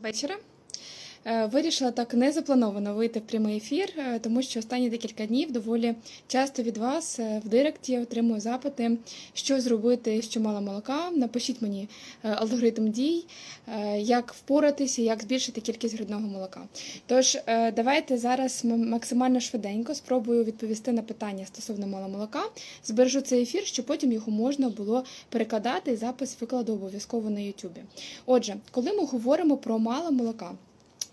вечора. Е, Вирішила так незаплановано вийти в прямий ефір, е, тому що останні декілька днів доволі часто від вас е, в директі отримую запити, що зробити, що мало молока. Напишіть мені алгоритм дій, як впоратися, як збільшити кількість грудного молока. Тож давайте зараз максимально швиденько спробую відповісти на питання стосовно мало молока. Збережу цей ефір, щоб потім його можна було перекладати і запис викладу обов'язково на YouTube. Отже, коли ми говоримо про мало молока.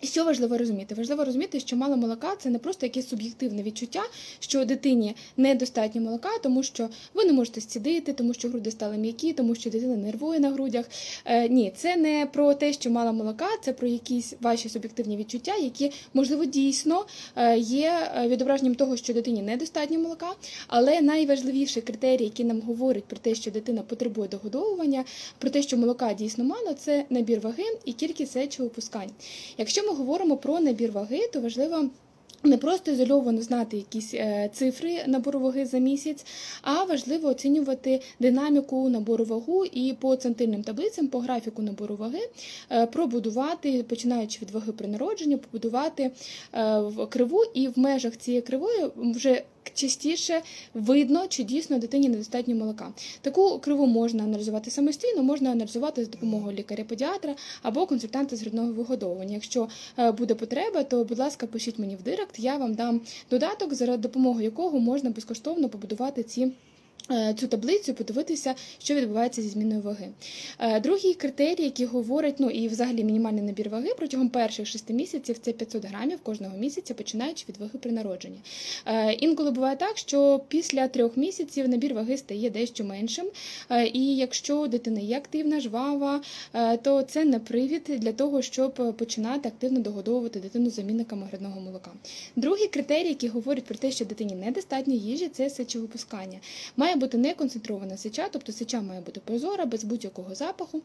Що важливо розуміти? Важливо розуміти, що мало молока це не просто якесь суб'єктивне відчуття, що дитині недостатньо молока, тому що ви не можете зцідити, тому що груди стали м'які, тому що дитина нервує на грудях. Е, ні, це не про те, що мало молока, це про якісь ваші суб'єктивні відчуття, які можливо дійсно е, є е, відображенням того, що дитині недостатньо молока. Але найважливіший критерій, який нам говорить про те, що дитина потребує догодовування, про те, що молока дійсно мало, це набір ваги і кількість сечовипускань. Якщо ми говоримо про набір ваги, то важливо. Не просто ізольовано знати якісь е, цифри набору ваги за місяць, а важливо оцінювати динаміку набору вагу і по центильним таблицям, по графіку набору ваги е, пробудувати, починаючи від ваги при народженні, побудувати е, криву, і в межах цієї кривої вже частіше видно, чи дійсно дитині недостатньо молока. Таку криву можна аналізувати самостійно, можна аналізувати за допомогою лікаря-педіатра або консультанта з грудного вигодовування. Якщо е, буде потреба, то будь ласка, пишіть мені в директ, я вам дам додаток, за допомогою якого можна безкоштовно побудувати ці. Е, Цю таблицю подивитися, що відбувається зі зміною ваги. Е, Другий критерій, який говорить, ну і взагалі мінімальний набір ваги протягом перших шести місяців це 500 грамів кожного місяця, починаючи від ваги при народженні. Е, Інколи буває так, що після трьох місяців набір ваги стає дещо меншим. І якщо дитина є активна, жвава, то це не привід для того, щоб починати активно догодовувати дитину замінниками грудного молока. Другий критерій, який говорить про те, що дитині недостатньо їжі, це сечовипускання. Має бути не концентрована сеча, тобто сеча має бути прозора, без будь-якого запаху.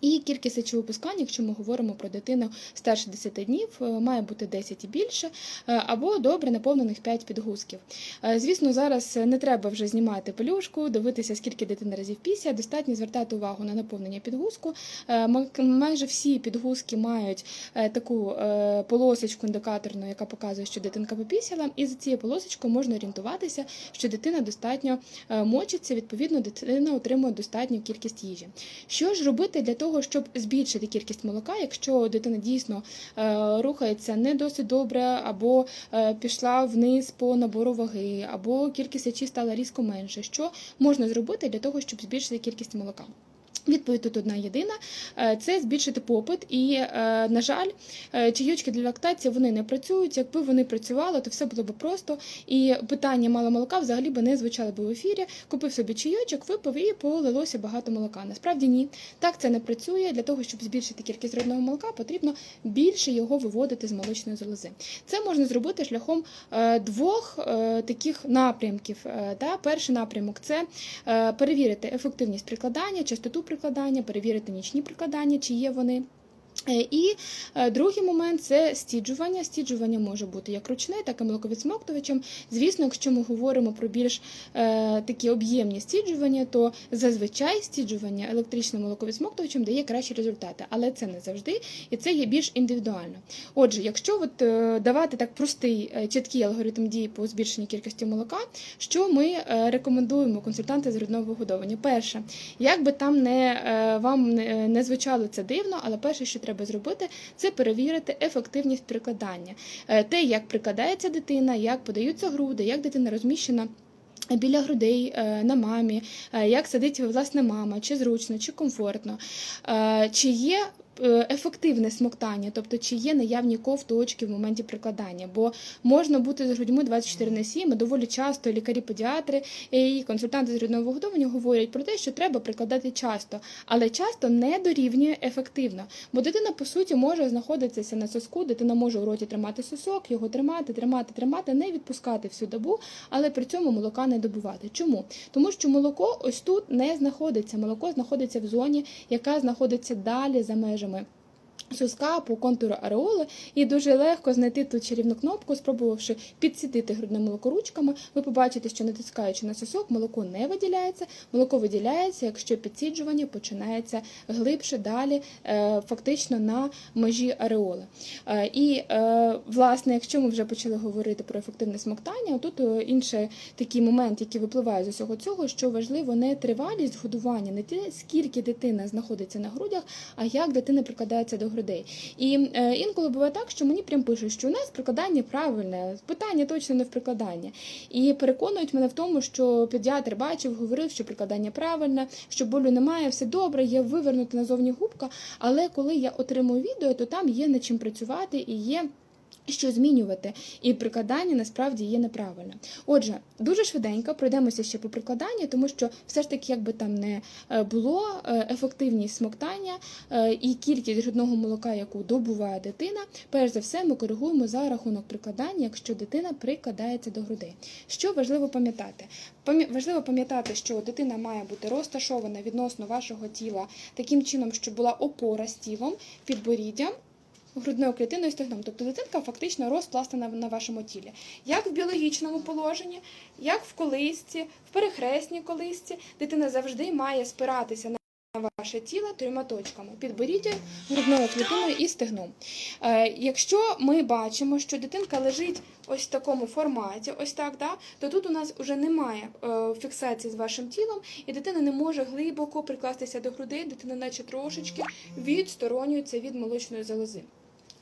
І кількість сечовипускань, якщо ми говоримо про дитину старше 10 днів, е, має бути 10 і більше, е, або добре наповнених 5 підгузків. Е, Звісно, зараз не треба вже знімати пелюшку, дивитися, скільки дитина разів після. Достатньо звертати увагу на наповнення підгузку. Майже всі підгузки мають таку полосочку індикаторну, яка показує, що дитинка попісяла, і за цією полосочкою можна орієнтуватися, що дитина достатньо мочиться, відповідно, дитина отримує достатню кількість їжі. Що ж робити для того, щоб збільшити кількість молока, якщо дитина дійсно е, рухається не досить добре, або е, пішла вниз по набору ваги, або кількість сечі стала різко менше. Що можна зробити для того, щоб збільшити кількість молока? Відповідь тут одна єдина Е, це збільшити попит. І, е, на жаль, е, чайочки для лактації вони не працюють. Якби вони працювали, то все було б просто. І питання мало молока взагалі би не звучало б в ефірі. Купив собі чайочок, випив і полилося багато молока. Насправді ні. Так це не працює. Для того, щоб збільшити кількість родного молока, потрібно більше його виводити з молочної залози. Це можна зробити шляхом двох таких напрямків. Перший напрямок це перевірити ефективність прикладання, частоту прикладання, перевірити нічні прикладання, чи є вони. Е, І е, другий момент це стіджування. Стіджування може бути як ручне, так і молоковідсмоктувачем. Звісно, якщо ми говоримо про більш е, такі об'ємні стіджування, то зазвичай стіджування електричним молоковідсмоктувачем дає кращі результати, але це не завжди, і це є більш індивідуально. Отже, якщо от, е, давати так простий е, чіткий алгоритм дії по збільшенню кількості молока, що ми е, рекомендуємо консультанти з грудного вигодовування? Перше, як би там не е, вам не, не звучало це дивно, але перше, що треба зробити, це перевірити ефективність прикладання. Е, Те, як прикладається дитина, як подаються груди, як дитина розміщена. Біля грудей е, на мамі, е, як сидить власне мама, чи зручно, чи комфортно, чи є ефективне смоктання, тобто чи є наявні ковточки в моменті прикладання, бо можна бути з грудьми 24 на 7, і доволі часто лікарі-педіатри і консультанти з грудного вигодовування говорять про те, що треба прикладати часто, але часто не дорівнює ефективно, бо дитина по суті може знаходитися на соску, дитина може у роті тримати сосок, його тримати, тримати, тримати, не відпускати всю добу, але при цьому молока не добувати. Чому? Тому що молоко ось тут не знаходиться. Молоко знаходиться в зоні, яка знаходиться далі за межами ми соска по контуру ареоли, і дуже легко знайти ту чарівну кнопку, спробувавши підсідити грудне молоко ручками. Ви побачите, що натискаючи на сосок, молоко не виділяється. Молоко виділяється, якщо підсіджування починається глибше далі, е, фактично на межі ареоли. Е, І е, власне, якщо ми вже почали говорити про ефективне смоктання, тут інший такий момент, який випливає з усього цього, що важливо не тривалість годування, не те, скільки дитина знаходиться на грудях, а як дитина прикладається до грудей. І е, інколи буває так, що мені прям пишуть, що у нас прикладання правильне, питання точно не в прикладання. І переконують мене в тому, що педіатр бачив, говорив, що прикладання правильне, що болю немає, все добре, є вивернута назовні губка. Але коли я отримую відео, то там є над чим працювати і є. Що змінювати, і прикладання насправді є неправильне. Отже, дуже швиденько пройдемося ще по прикладанню, тому що все ж таки, як би там не е, було, е, ефективність смоктання е, і кількість грудного молока, яку добуває дитина, перш за все ми коригуємо за рахунок прикладання, якщо дитина прикладається до грудей. Що важливо пам'ятати? Важливо пам'ятати, що дитина має бути розташована відносно вашого тіла таким чином, щоб була опора з тілом, підборіддям. Грудною клітиною і стегном. Тобто дитинка фактично розпластана на вашому тілі. Як в біологічному положенні, як в колисці, в перехресній колисці, дитина завжди має спиратися на ваше тіло трьома точками підборіддя, грудною клітиною і стегном. Е, якщо ми бачимо, що дитинка лежить ось в такому форматі, ось так, да, то тут у нас вже немає е, фіксації з вашим тілом, і дитина не може глибоко прикластися до грудей, дитина наче трошечки відсторонюється від молочної залози.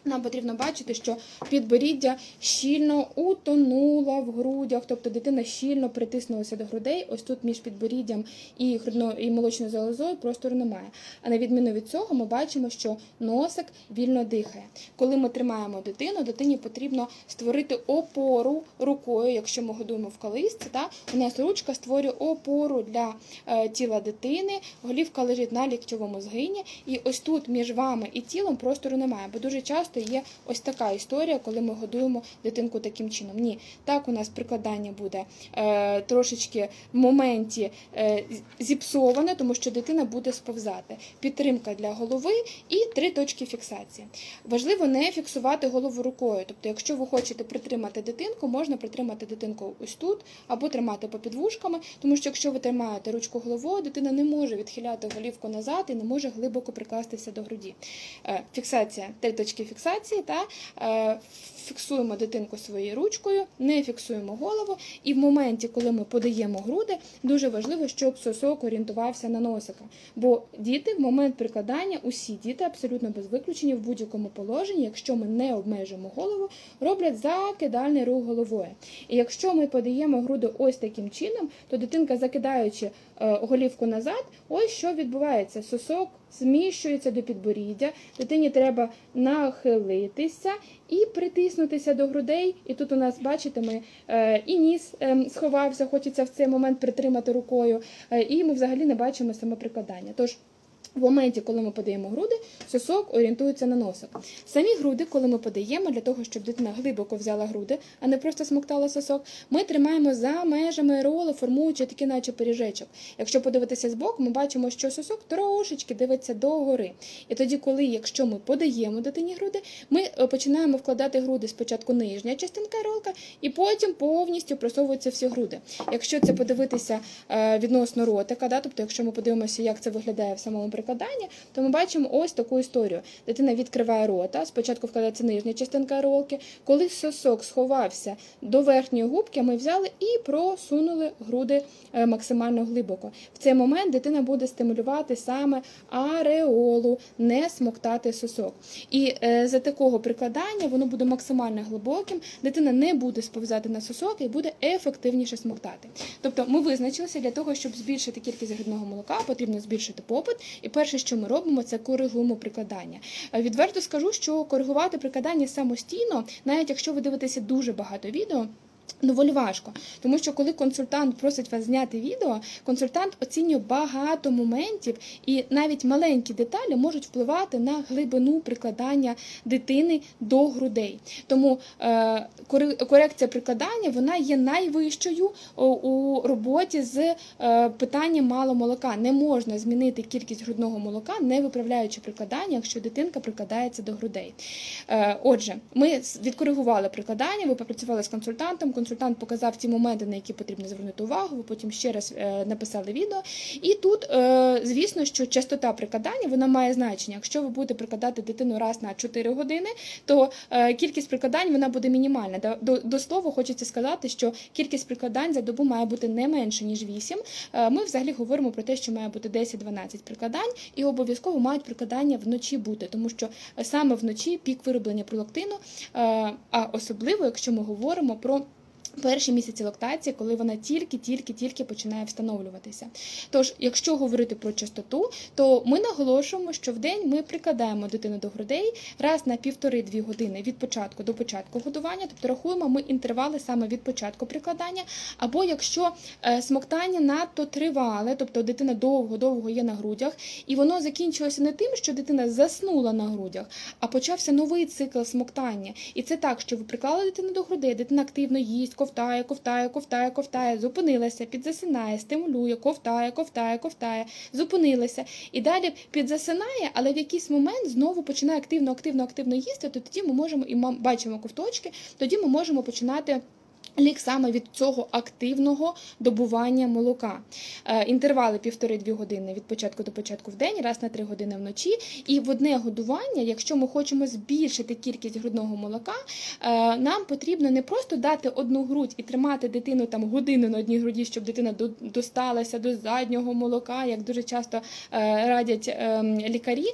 Нам потрібно бачити, що підборіддя щільно утонуло в грудях, тобто дитина щільно притиснулася до грудей. Ось тут між підборіддям і грудною і молочною залозою простору немає. А на відміну від цього, ми бачимо, що носик вільно дихає. Коли ми тримаємо дитину, дитині потрібно створити опору рукою, якщо ми годуємо в колисці. Та у нас ручка створює опору для е, тіла дитини, голівка лежить на ліктьовому згині, і ось тут між вами і тілом простору немає, бо дуже часто є ось така історія, коли ми годуємо дитинку таким чином. Ні, так у нас прикладання буде е, трошечки в моменті е, зіпсоване, тому що дитина буде сповзати. Підтримка для голови і три точки фіксації. Важливо не фіксувати голову рукою. Тобто, якщо ви хочете притримати дитинку, можна притримати дитинку ось тут або тримати попід вушками, тому що якщо ви тримаєте ручку головою, дитина не може відхиляти голівку назад і не може глибоко прикластися до груді. Е, Фіксація, три точки фіксації, та е, фіксуємо дитинку своєю ручкою, не фіксуємо голову, і в моменті, коли ми подаємо груди, дуже важливо, щоб сосок орієнтувався на носика. Бо діти в момент прикладання, усі діти абсолютно без виключення в будь-якому положенні, якщо ми не обмежуємо голову, роблять закидальний рух головою. І якщо ми подаємо груди ось таким чином, то дитинка, закидаючи голівку назад, ось що відбувається. Сосок зміщується до підборіддя, дитині треба нахилитися і притиснутися до грудей. І тут у нас, бачите, ми е, і ніс е, сховався, хочеться в цей момент притримати рукою, е, і ми взагалі не бачимо самоприкладання. Тож в моменті, коли ми подаємо груди, сосок орієнтується на носик. Самі груди, коли ми подаємо, для того, щоб дитина глибоко взяла груди, а не просто смоктала сосок, ми тримаємо за межами ареоли, формуючи такий, наче пиріжечок. Якщо подивитися збоку, ми бачимо, що сосок трошечки дивиться догори. І тоді, коли, якщо ми подаємо дитині груди, ми е, починаємо вкладати груди спочатку нижня частинка ролка, і потім повністю просовуються всі груди. Якщо це подивитися е, відносно ротика, да, тобто, якщо ми подивимося, як це виглядає в самому прикладанні, то ми бачимо ось таку історію. Дитина відкриває рота, спочатку вкладається нижня частинка ролки. Коли сосок сховався до верхньої губки, ми взяли і просунули груди е, максимально глибоко. В цей момент дитина буде стимулювати саме ареолу, не смоктати сосок. І е, за такого прикладання воно буде максимально глибоким, дитина не буде сповзати на сосок і буде ефективніше смоктати. Тобто ми визначилися для того, щоб збільшити кількість грудного молока, потрібно збільшити попит. І перше, що ми робимо, це коригуємо прикладання. Е, Відверто скажу, що коригувати прикладання самостійно, навіть якщо ви дивитеся дуже багато відео. Доволі важко, тому що коли консультант просить вас зняти відео, консультант оцінює багато моментів, і навіть маленькі деталі можуть впливати на глибину прикладання дитини до грудей. Тому е, корекція прикладання вона є найвищою у роботі з е, питанням мало молока. Не можна змінити кількість грудного молока, не виправляючи прикладання, якщо дитинка прикладається до грудей. Е, Отже, ми відкоригували прикладання, ви попрацювали з консультантом. Консультант показав ті моменти, на які потрібно звернути увагу. Ви потім ще раз е, написали відео. І тут, е, звісно, що частота прикладання вона має значення. Якщо ви будете прикладати дитину раз на 4 години, то е, кількість прикладань вона буде мінімальна. До, до, слова, хочеться сказати, що кількість прикладань за добу має бути не менше ніж 8. Е, Ми взагалі говоримо про те, що має бути 10-12 прикладань, і обов'язково мають прикладання вночі бути, тому що саме вночі пік вироблення пролактину, а особливо, якщо ми говоримо про Перші місяці лактації, коли вона тільки-тільки-тільки починає встановлюватися. Тож, якщо говорити про частоту, то ми наголошуємо, що в день ми прикладаємо дитину до грудей раз на півтори-дві години від початку до початку годування, тобто рахуємо ми інтервали саме від початку прикладання. Або якщо е, смоктання надто тривале, тобто дитина довго-довго є на грудях, і воно закінчилося не тим, що дитина заснула на грудях, а почався новий цикл смоктання. І це так, що ви приклали дитину до грудей, дитина активно їсть, ковтає, ковтає, ковтає, ковтає, зупинилася, підзасинає, стимулює, ковтає, ковтає, ковтає, зупинилася. І далі підзасинає, але в якийсь момент знову починає активно, активно, активно їсти, то тоді ми можемо і бачимо ковточки, тоді ми можемо починати. Лік саме від цього активного добування молока. Е, інтервали півтори-дві години від початку до початку в день, раз на три години вночі. І в одне годування, якщо ми хочемо збільшити кількість грудного молока, е, нам потрібно не просто дати одну грудь і тримати дитину там годину на одній груді, щоб дитина до- досталася до заднього молока, як дуже часто е, радять лікарі.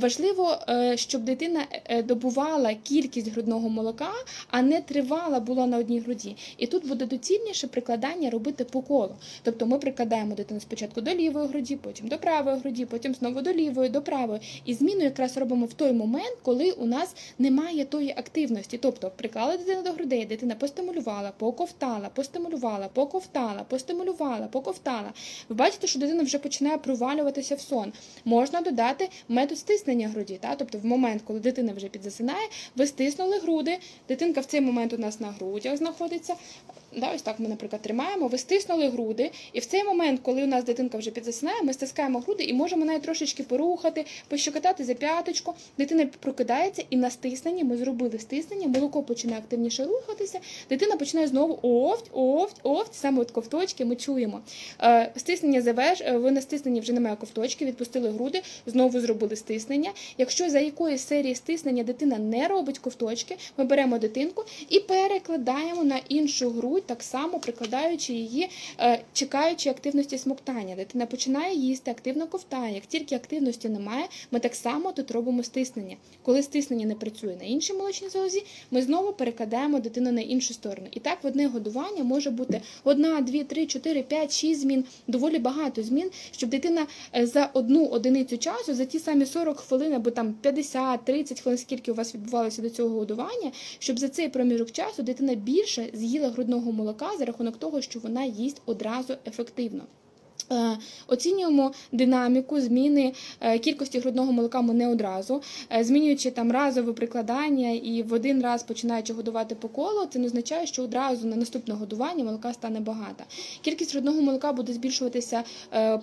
Важливо, щоб дитина добувала кількість грудного молока, а не тривала була на одній груді. І тут буде доцільніше прикладання робити по колу. Тобто ми прикладаємо дитину спочатку до лівої груді, потім до правої груді, потім знову до лівої, до правої. І зміну якраз робимо в той момент, коли у нас немає тої активності. Тобто приклали дитину до грудей, дитина постимулювала, поковтала, постимулювала, поковтала, постимулювала, поковтала. Ви бачите, що дитина вже починає провалюватися в сон. Можна додати метод стиснення груді. Та? Тобто, в момент, коли дитина вже підзасинає, ви стиснули груди, дитинка в цей момент у нас на грудях знаходиться. え。Да, ось так ми, наприклад, тримаємо, ви стиснули груди, і в цей момент, коли у нас дитинка вже підзасинає, ми стискаємо груди і можемо навіть трошечки порухати, пощекотати за п'яточку. Дитина прокидається, і на стисненні ми зробили стиснення, молоко починає активніше рухатися, дитина починає знову овть, овть, овть, саме от ковточки ми чуємо. Е, стиснення заверш, е, ви на стисненні вже немає ковточки, відпустили груди, знову зробили стиснення. Якщо за якоїсь серії стиснення дитина не робить ковточки, ми беремо дитинку і перекладаємо на іншу грудь, так само прикладаючи її, е, чекаючи активності смоктання. Дитина починає їсти, активно ковтає. Як тільки активності немає, ми так само тут робимо стиснення. Коли стиснення не працює на іншій молочній залозі, ми знову перекладаємо дитину на іншу сторону. І так в одне годування може бути одна, дві, три, чотири, п'ять, шість змін, доволі багато змін, щоб дитина е, за одну одиницю часу, за ті самі 40 хвилин або там 50-30 хвилин, скільки у вас відбувалося до цього годування, щоб за цей проміжок часу дитина більше з'їла грудного молока за рахунок того, що вона їсть одразу ефективно. Е, Оцінюємо динаміку зміни е, кількості грудного молока ми не одразу, Е, змінюючи там разове прикладання і в один раз починаючи годувати по колу, це не означає, що одразу на наступне годування молока стане багато. Кількість грудного молока буде збільшуватися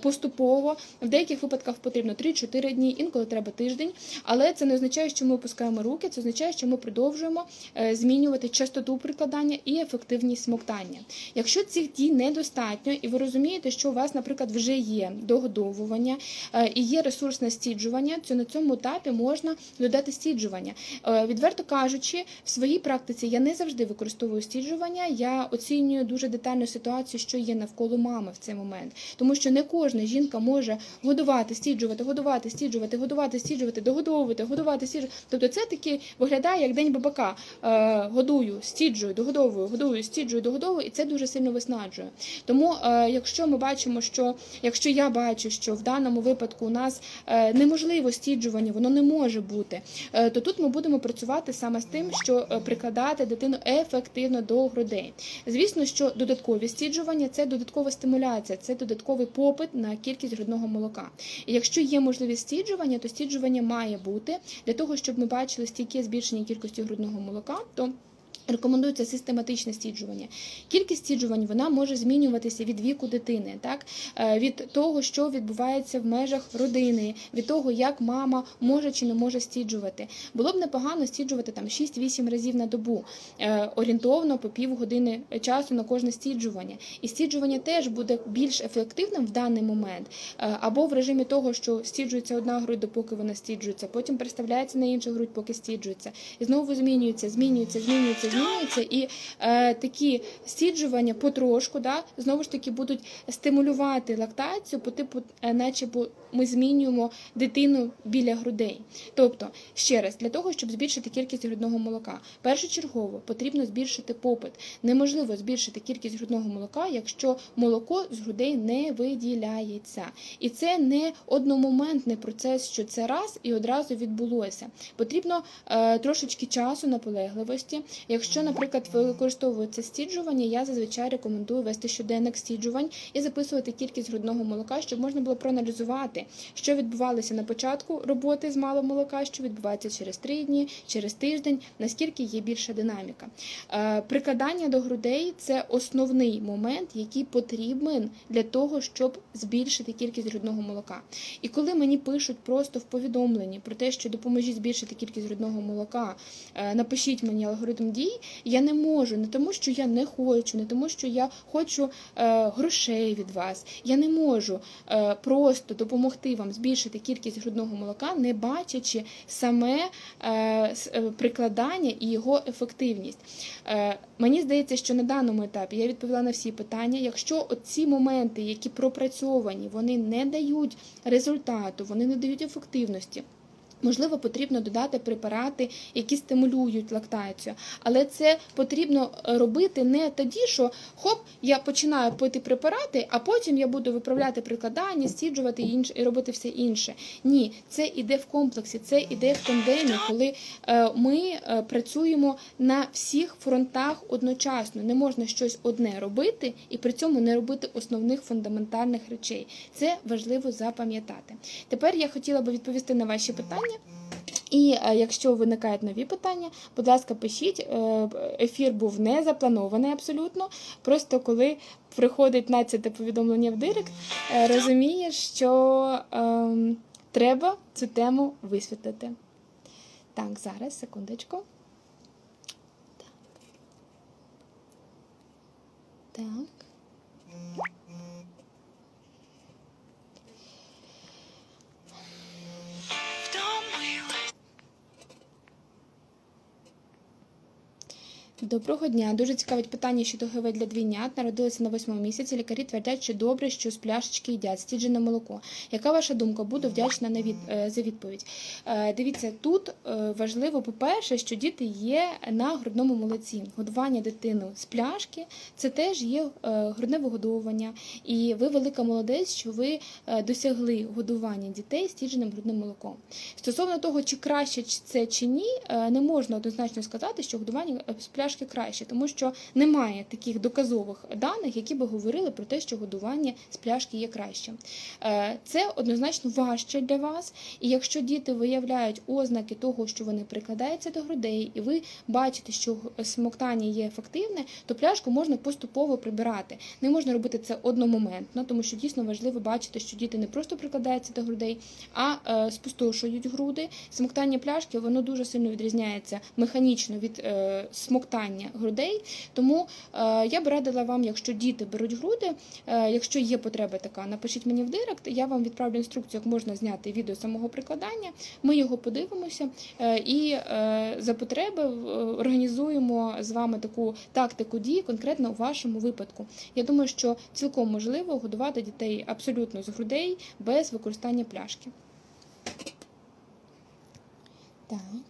поступово. В деяких випадках потрібно 3-4 дні, інколи треба тиждень. Але це не означає, що ми опускаємо руки, це означає, що ми продовжуємо змінювати частоту прикладання і ефективність смоктання. Якщо цих дій недостатньо, і ви розумієте, що у вас, наприклад, вже є догодовування е, і є ресурсне стіджування, то на цьому етапі можна додати стіджування. Е, Відверто кажучи, в своїй практиці я не завжди використовую стіджування. Я оцінюю дуже детально ситуацію, що є навколо мами в цей момент, тому що не кожна жінка може годувати, стіджувати, годувати, стіджувати, годувати, стіджувати, догодовувати, годувати, стіджувати. Тобто це таки виглядає як день бабака. Е, годую, стіджую, догодовую, годую, стіджую, догодовую, і це дуже сильно виснаджує. Тому, якщо ми бачимо, що що якщо я бачу, що в даному випадку у нас е, неможливо стіджування, воно не може бути, е, то тут ми будемо працювати саме з тим, що е, прикладати дитину ефективно до грудей. Звісно, що додаткові стіджування це додаткова стимуляція, це додатковий попит на кількість грудного молока. І якщо є можливість стіджування, то стіджування має бути для того, щоб ми бачили стійке збільшення кількості грудного молока, то Рекомендується систематичне стіджування. Кількість стіджувань вона може змінюватися від віку дитини, так Е, від того, що відбувається в межах родини, від того, як мама може чи не може стіджувати. Було б непогано стіджувати там 6-8 разів на добу, е, орієнтовно по півгодини часу на кожне стіджування. І стіджування теж буде більш ефективним в даний момент, Е, або в режимі того, що стіджується одна грудь, допоки вона стіджується, потім переставляється на іншу грудь, поки стіджується, і знову змінюється, змінюється, змінюється, змінюється. І е, такі стіджування потрошку, да, знову ж таки, будуть стимулювати лактацію по типу, е, наче ми змінюємо дитину біля грудей. Тобто, ще раз, для того, щоб збільшити кількість грудного молока, першочергово потрібно збільшити попит. Неможливо збільшити кількість грудного молока, якщо молоко з грудей не виділяється. І це не одномоментний процес, що це раз і одразу відбулося. Потрібно е, трошечки часу, наполегливості. Якщо, наприклад, використовується стіджування, я зазвичай рекомендую вести щоденник стіджувань і записувати кількість грудного молока, щоб можна було проаналізувати, що відбувалося на початку роботи з мало молока, що відбувається через три дні, через тиждень, наскільки є більша динаміка. Е, Прикладання до грудей це основний момент, який потрібен для того, щоб збільшити кількість грудного молока. І коли мені пишуть просто в повідомленні про те, що допоможіть збільшити кількість грудного молока, е, напишіть мені алгоритм дій, я не можу, не тому, що я не хочу, не тому, що я хочу е, грошей від вас. Я не можу е, просто допомогти вам збільшити кількість грудного молока, не бачачи саме е, е, прикладання і його ефективність. Е, мені здається, що на даному етапі я відповіла на всі питання. Якщо ці моменти, які пропрацьовані, вони не дають результату, вони не дають ефективності. Можливо, потрібно додати препарати, які стимулюють лактацію, але це потрібно е, робити не тоді, що хоп, я починаю пити препарати, а потім я буду виправляти прикладання, стіджувати інше і робити все інше. Ні, це іде в комплексі, це іде в тандемі, коли е, ми е, працюємо на всіх фронтах одночасно. Не можна щось одне робити і при цьому не робити основних фундаментальних речей. Це важливо запам'ятати. Тепер я хотіла би відповісти на ваші питання. І е, якщо виникають нові питання, будь ласка, пишіть. Е, Ефір був не запланований абсолютно. Просто коли приходить надцяте повідомлення в директ, е, розумієш, що ем, треба цю тему висвітлити. Так, зараз, секундочку. Так. Так. Доброго дня. Дуже цікавить питання щодо ГВ для двійнят. Народилися на восьмому місяці. Лікарі твердять, що добре, що з пляшечки їдять стіджене молоко. Яка ваша думка? Буду вдячна на від... е, за відповідь. Е, Дивіться, тут е, важливо, по-перше, що діти є на грудному молоці. Годування дитину з пляшки це теж є грудне вигодовування. І ви велика молодець, що ви досягли годування дітей стідженим грудним молоком. Стосовно того, чи краще це чи ні, не можна однозначно сказати, що годування з пляшки краще, тому що немає таких доказових даних, які би говорили про те, що годування з пляшки є кращим. Е, Це однозначно важче для вас, і якщо діти виявляють ознаки того, що вони прикладаються до грудей, і ви бачите, що смоктання є ефективне, то пляшку можна поступово прибирати. Не можна робити це одномоментно, тому що дійсно важливо бачити, що діти не просто прикладаються до грудей, а е, спустошують груди. Смоктання пляшки воно дуже сильно відрізняється механічно від е, смоктання грудей. Тому е, я б радила вам, якщо діти беруть груди, е, якщо є потреба така, напишіть мені в директ, я вам відправлю інструкцію, як можна зняти відео самого прикладання. Ми його подивимося е, і за потреби організуємо з вами таку тактику дій конкретно у вашому випадку. Я думаю, що цілком можливо годувати дітей абсолютно з грудей без використання пляшки. Так. Е,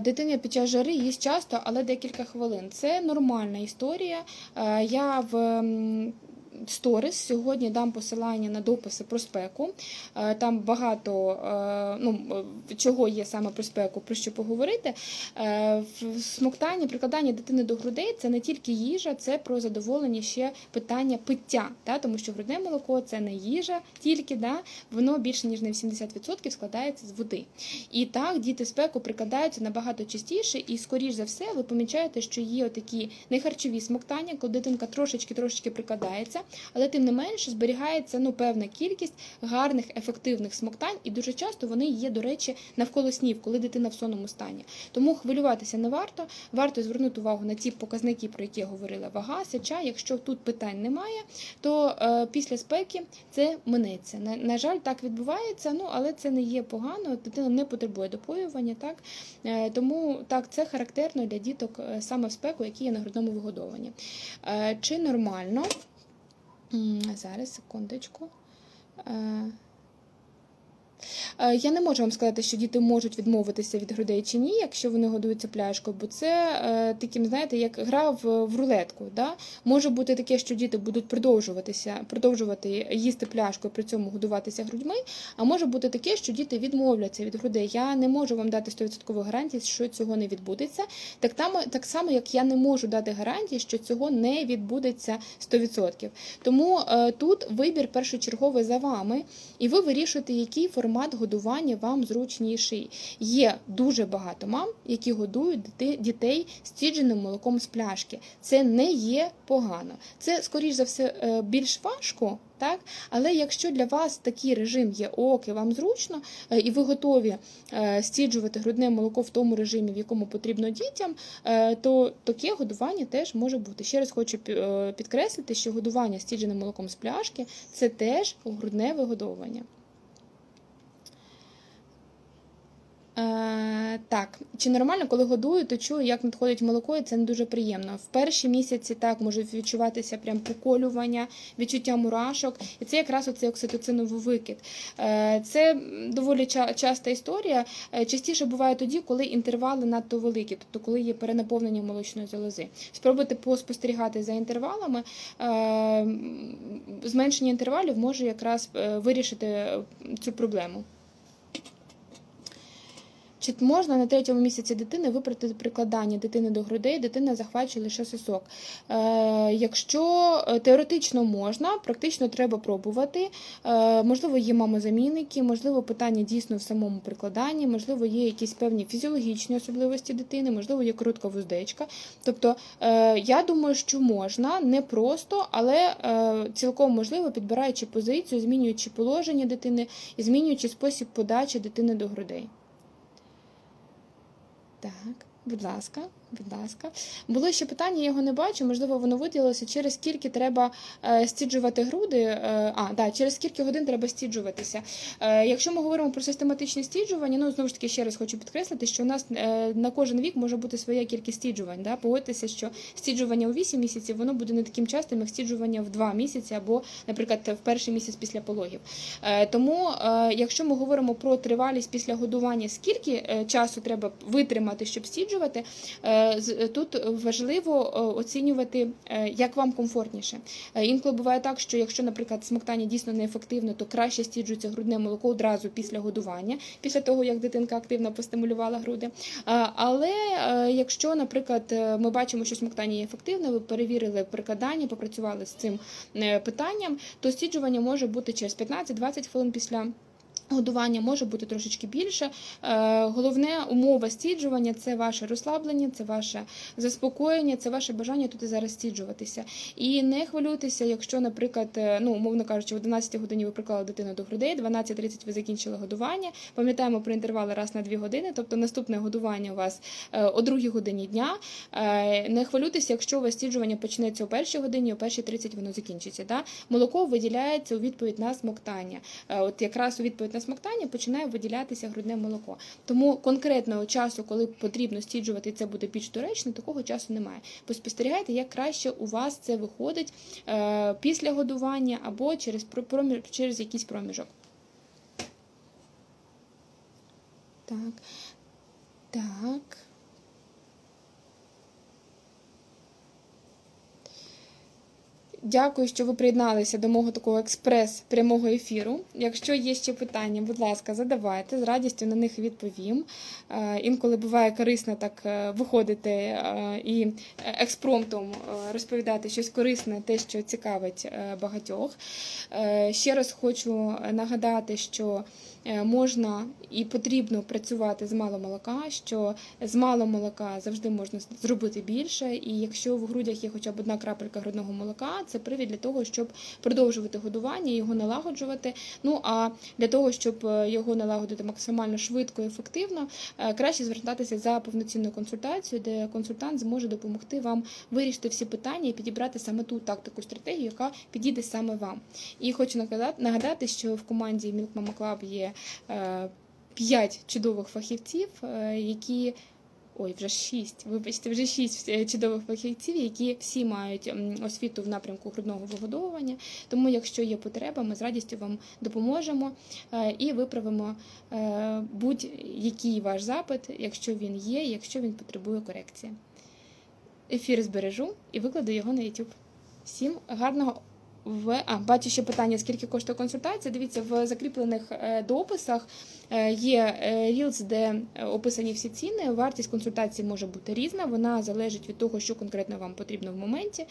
Дитина під час жари їсть часто, але декілька хвилин. Це нормальна історія. Е, Я в сторіс сьогодні дам посилання на дописи про спеку. Е, Там багато е, ну, е, чого є саме про спеку, про що поговорити. В смоктанні, прикладання дитини до грудей це не тільки їжа, це про задоволення ще питання пиття, да? тому що грудне молоко це не їжа тільки, да? воно більше ніж на 80% складається з води. І так, діти спеку прикладаються набагато частіше, і, скоріш за все, ви помічаєте, що є такі нехарчові смоктання, коли дитинка трошечки-трошечки прикладається, але тим не менше зберігається ну, певна кількість гарних, ефективних смоктань, і дуже часто вони є, до речі, навколо снів, коли дитина в сонному стані. Тому хвилюватися не варто. Варто звернути увагу на ті показники, про які я говорила, вага, сеча. Якщо тут питань немає, то е, після спеки це минеться. На, на жаль, так відбувається, ну але це не є погано. Дитина не потребує допоювання, так е, тому так це характерно для діток е, саме в спеку, які є на грудному вигодованні. Е, чи нормально? Зараз секундочку. Е, Я не можу вам сказати, що діти можуть відмовитися від грудей чи ні, якщо вони годуються пляшкою, бо це е, таким, знаєте, як гра в, рулетку. Да? Може бути таке, що діти будуть продовжуватися, продовжувати їсти пляшкою, при цьому годуватися грудьми. А може бути таке, що діти відмовляться від грудей. Я не можу вам дати 100% гарантії, що цього не відбудеться. Так, там, так само, як я не можу дати гарантії, що цього не відбудеться 100%. Тому е, тут вибір першочерговий за вами, і ви вирішуєте, який формат годування вам зручніший. Є дуже багато мам, які годують дітей стідженим молоком з пляшки. Це не є погано. Це, скоріш за все, е, більш важко. Так, але якщо для вас такий режим є ок, і вам зручно, е, і ви готові е, стіджувати грудне молоко в тому режимі, в якому потрібно дітям, то таке годування теж може бути. Ще раз хочу підкреслити, що годування стідженим молоком з пляшки це теж грудне вигодовування. Е, так, чи нормально, коли годую, то чую, як надходить молоко, і це не дуже приємно. В перші місяці так може відчуватися прям поколювання, відчуття мурашок, і це якраз оцей окситоциновий викид. Е, це доволі часта історія. Е, Частіше буває тоді, коли інтервали надто великі, тобто коли є перенаповнення молочної залози. Спробуйте поспостерігати за інтервалами. Зменшення інтервалів може якраз вирішити цю проблему. Чи можна на третьому місяці дитини виправити прикладання дитини до грудей, дитина захвачує лише сосок? Е, якщо е, теоретично можна, практично треба пробувати. Е, можливо, є мамозамінники, можливо, питання дійсно в самому прикладанні, можливо, є якісь певні фізіологічні особливості дитини, можливо, є коротка вуздечка. Тобто, я думаю, що можна не просто, але цілком можливо, підбираючи позицію, змінюючи положення дитини і змінюючи спосіб подачі дитини до грудей. Так, будь ласка, будь ласка. Було ще питання, я його не бачу. Можливо, воно виділилося, через скільки треба е, стіджувати груди. Е, а, да, через скільки годин треба стіджуватися. Е, якщо ми говоримо про систематичне стіджування, ну знову ж таки ще раз хочу підкреслити, що у нас на кожен вік може бути своя кількість стіджувань. Да? Погодьтеся, що стіджування у 8 місяців воно буде не таким частим, як стіджування в 2 місяці або, наприклад, в перший місяць після пологів. Тому, якщо ми говоримо про тривалість після годування, скільки часу треба витримати, щоб стіджувати, тут важливо е, оцінювати, е, як вам комфортніше. Е, Інколи буває так, що якщо, наприклад, смоктання дійсно неефективно, то краще стіджується грудне молоко одразу після годування, після того як дитинка активно постимулювала груди. Але е, якщо, наприклад, е, ми бачимо, що смоктання є ефективне, ви перевірили прикладання, попрацювали з цим е, питанням, то стіджування може бути через 15-20 хвилин після. Годування може бути трошечки більше. Е, Головне умова стіджування це ваше розслаблення, це ваше заспокоєння, це ваше бажання тут і зараз стіджуватися. І не хвилюйтеся, якщо, наприклад, е, ну умовно кажучи, в 11 годині ви приклали дитину до грудей, 12.30 ви закінчили годування. Пам'ятаємо про інтервали раз на 2 години, тобто наступне годування у вас е, о 2 годині дня. Не хвилюйтеся, якщо у вас стіджування почнеться о першій годині, о першій 30 воно закінчиться. Да? Молоко виділяється у відповідь на смоктання. От якраз у відповідь на смоктання починає виділятися грудне молоко. Тому конкретного часу, коли потрібно стіджувати, це буде більш доречно, такого часу немає. Поспостерігайте, як краще у вас це виходить е, після годування або через проміж, через якийсь проміжок. Так. Так. Дякую, що ви приєдналися до мого такого експрес прямого ефіру. Якщо є ще питання, будь ласка, задавайте, з радістю на них відповім. Е, Інколи буває корисно так е, виходити е, і експромтом розповідати щось корисне, те, що цікавить багатьох. Ще раз хочу нагадати, що можна і потрібно працювати з мало молока, що з мало молока завжди можна зробити більше. І якщо в грудях є хоча б одна крапелька грудного молока, це привід для того, щоб продовжувати годування, його налагоджувати. Ну а для того, щоб е, його налагодити максимально швидко і ефективно, е, краще звертатися за повноцінною консультацією, де консультант зможе допомогти вам вирішити всі питання і підібрати саме ту тактику стратегію, яка підійде саме вам. І хочу нагадати, що в команді Milk Mama Club є е, п'ять чудових фахівців, е, які. Ой, вже шість. Вибачте, вже шість е, чудових фахівців, які всі мають освіту в напрямку грудного вигодовування. Тому, якщо є потреба, ми з радістю вам допоможемо і виправимо будь-який ваш запит, якщо він є, якщо він потребує корекції. Ефір збережу і викладу його на YouTube. Всім гарного в а, бачу ще питання, скільки коштує консультація. Дивіться, в закріплених е, дописах е, є е, Reels, де описані всі ціни. Вартість консультації може бути різна, вона залежить від того, що конкретно вам потрібно в моменті.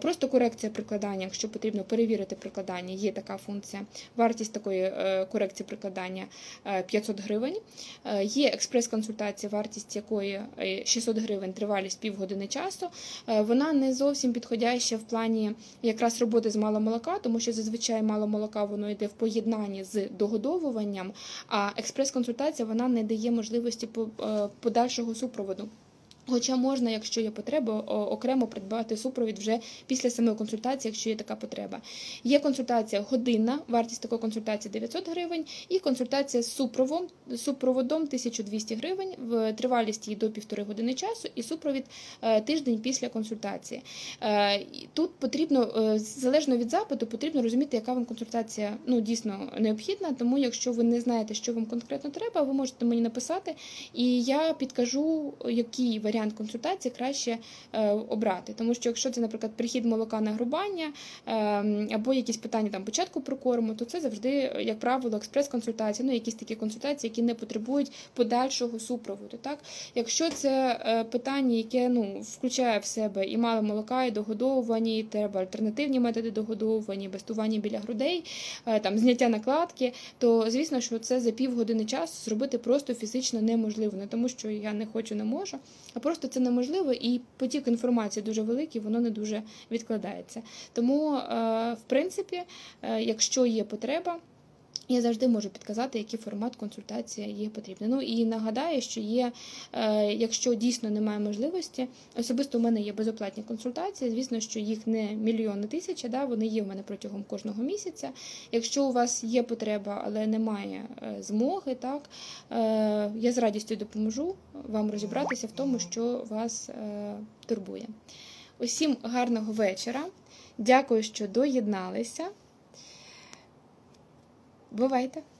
Просто корекція прикладання, якщо потрібно перевірити прикладання, є така функція. Вартість такої корекції прикладання е, 500 гривень. Є експрес-консультація, вартість якої е, 600 гривень, тривалість півгодини часу. Вона не зовсім підходяща в плані якраз роботи з мало молока, тому що зазвичай мало молока воно йде в поєднанні з догодовуванням, а експрес-консультація вона не дає можливості е, подальшого супроводу. Хоча можна, якщо є потреба, окремо придбати супровід вже після самої консультації, якщо є така потреба. Є консультація годинна, вартість такої консультації 900 гривень, і консультація з супроводом, супроводом 1200 гривень, в тривалість її до півтори години часу, і супровід е, тиждень після консультації. Е, Тут потрібно, е, залежно від запиту, потрібно розуміти, яка вам консультація ну, дійсно необхідна. Тому, якщо ви не знаєте, що вам конкретно треба, ви можете мені написати, і я підкажу, який варіант консультації краще е, обрати. Тому що якщо це, наприклад, прихід молока на грубання е, або якісь питання там початку прокорму, то це завжди, як правило, експрес-консультації, ну якісь такі консультації, які не потребують подальшого супроводу. Так, якщо це е, питання, яке ну включає в себе і мало молока, і догодовування, і треба альтернативні методи догодовування, бастування біля грудей, там зняття накладки, то звісно, що це за півгодини часу зробити просто фізично неможливо, не тому, що я не хочу, не можу, а просто це неможливо, і потік інформації дуже великий, воно не дуже відкладається. Тому, е, в принципі, е, якщо є потреба. Я завжди можу підказати, який формат консультації є потрібний. Ну і нагадаю, що є, е, якщо дійсно немає можливості, особисто у мене є безоплатні консультації. Звісно, що їх не мільйон, не тисяча, да, вони є в мене протягом кожного місяця. Якщо у вас є потреба, але немає е, змоги, так е, я з радістю допоможу вам розібратися в тому, що вас турбує. Усім гарного вечора. Дякую, що доєдналися. Boa baita! Tá?